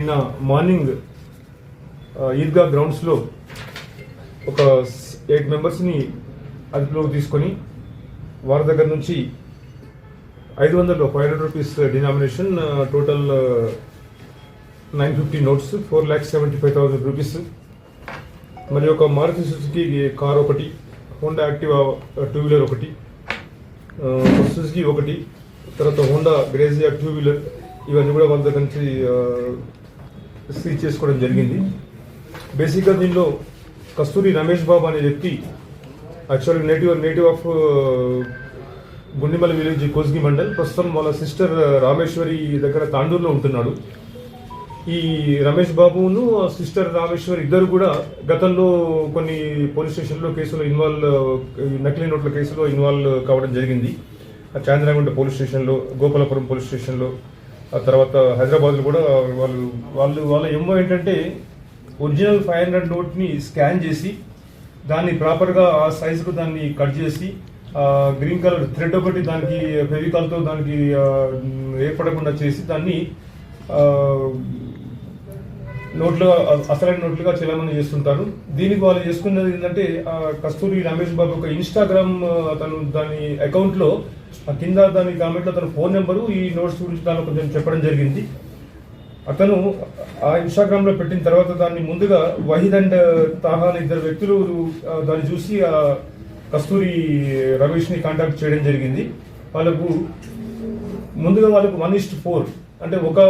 నిన్న మార్నింగ్ ఈద్గా గ్రౌండ్స్లో ఒక ఎయిట్ మెంబర్స్ని అదుపులోకి తీసుకొని వారి దగ్గర నుంచి ఐదు వందలు five hundred rupees denomination total nine fifty notes four lakhs seventy five thousand rupees. మరి ఒక మారుతి సుజుకి కార్ ఒకటి హోండా యాక్టివా టూ వీలర్ ఒకటి సుజుకి ఒకటి తర్వాత హోండా గ్రేజియా టూ వీలర్ ఇవన్నీ కూడా వాళ్ళ దగ్గర నుంచి సీజ్ చేసుకోవడం జరిగింది. బేసిక్గా దీనిలో కస్తూరి రమేష్ బాబు అనే వ్యక్తి యాక్చువల్గా native native of Gundimala village Kosgi mandal ప్రస్తుతం వాళ్ళ సిస్టర్ రామేశ్వరి దగ్గర తాండూరులో ఉంటున్నాడు. ఈ రమేష్ బాబును సిస్టర్ రామేశ్వర్ ఇద్దరు కూడా గతంలో కొన్ని పోలీస్ స్టేషన్లో కేసులో ఇన్వాల్వ్ నకిలీ నోట్ల కేసులో ఇన్వాల్వ్ కావడం జరిగింది. ఆ చాంద్రాగుంట పోలీస్ స్టేషన్లో గోపాలపురం పోలీస్ స్టేషన్లో తర్వాత హైదరాబాద్లో కూడా వాళ్ళు వాళ్ళు వాళ్ళ ఎమ్మో ఏంటంటే ఒరిజినల్ ఫైవ్ హండ్రెడ్ నోట్ని స్కాన్ చేసి దాన్ని ప్రాపర్గా ఆ సైజుకు దాన్ని కట్ చేసి గ్రీన్ కలర్ థ్రెడ్ ఒకటి దానికి ఫెవికాల్తో దానికి ఏర్పడకుండా చేసి దాన్ని నోట్లు నోట్లుగా అసలైన నోట్లుగా చలామణి చేస్తుంటారు. దీనికి వాళ్ళు చేసుకున్నది ఏంటంటే కస్తూరి రమేష్ బాబు ఒక ఇన్స్టాగ్రామ్ తను అతను దాని అకౌంట్లో కింద దాని కామెంట్లో తన ఫోన్ నెంబరు ఈ నోట్స్ గురించి దానిలో కొంచెం చెప్పడం జరిగింది. అతను ఆ ఇన్స్టాగ్రామ్లో పెట్టిన తర్వాత దాన్ని ముందుగా వహీద్ అండ్ తాహా అనే ఇద్దరు వ్యక్తులు దాన్ని చూసి ఆ కస్తూరి రమేష్ని కాంటాక్ట్ చేయడం జరిగింది. వాళ్ళకు ముందుగా వాళ్ళకు వన్ ఇస్ట్ ఫోర్ అంటే ఒక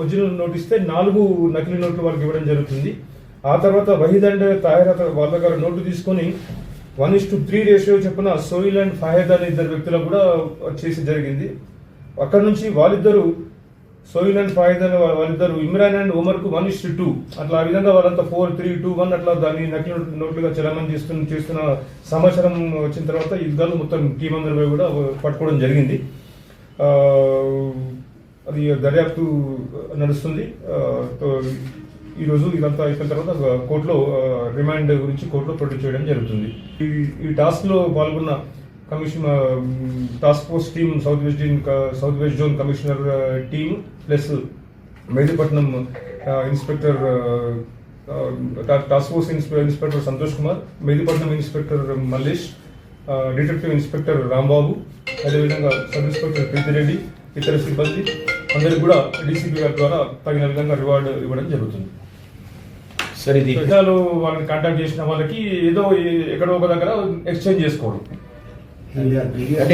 ఒరిజినల్ నోట్ ఇస్తే నాలుగు నకిలీ నోట్లు వాళ్ళకి ఇవ్వడం జరుగుతుంది. ఆ తర్వాత వహీద్ అండ్ తాహిర్ వాళ్ళ దగ్గర నోటు తీసుకొని one is to three ratio చెప్పిన సోయిల్ అండ్ ఫహేద్ అనే ఇద్దరు వ్యక్తులకు కూడా చేసి జరిగింది. అక్కడ నుంచి వాళ్ళిద్దరు సోయిల్ అండ్ ఫహేద్ అనే వాళ్ళిద్దరు ఇమ్రాన్ అండ్ ఉమర్కు వన్ ఇస్ టూ అట్లా ఆ విధంగా వాళ్ళంతా ఫోర్ త్రీ టూ వన్ అట్లా దాన్ని నకిలీ నోట్లుగా చలామణి చేస్తున్న చేస్తున్న సమాచారం వచ్చిన తర్వాత యుద్ధాలు మొత్తం టీం అందరిపై కూడా పట్టుకోవడం జరిగింది. అది దర్యాప్తు నడుస్తుంది. ఈరోజు ఇదంతా అయిపోయిన తర్వాత కోర్టులో రిమాండ్ గురించి కోర్టులో ప్రొడ్యూస్ చేయడం జరుగుతుంది. ఈ ఈ టాస్క్లో పాల్గొన్న commission task force team south west south west zone commissioner team plus Mehdipatnam inspector task force ఇన్స్పె- inspector Santosh Kumar Mehdipatnam inspector Mallesh detective inspector Rambabu అదేవిధంగా సబ్ ఇన్స్పెక్టర్ ప్రీతిరెడ్డి ఇతర సిబ్బంది అందరికి కూడా డీసీపీ గారి ద్వారా తగిన విధంగా రివార్డు ఇవ్వడం జరుగుతుంది. సార్ ఇది వాళ్ళని కాంటాక్ట్ చేసిన వాళ్ళకి ఏదో ఎక్కడో ఒక దగ్గర ఎక్స్చేంజ్ చేసుకోవడం. అంటే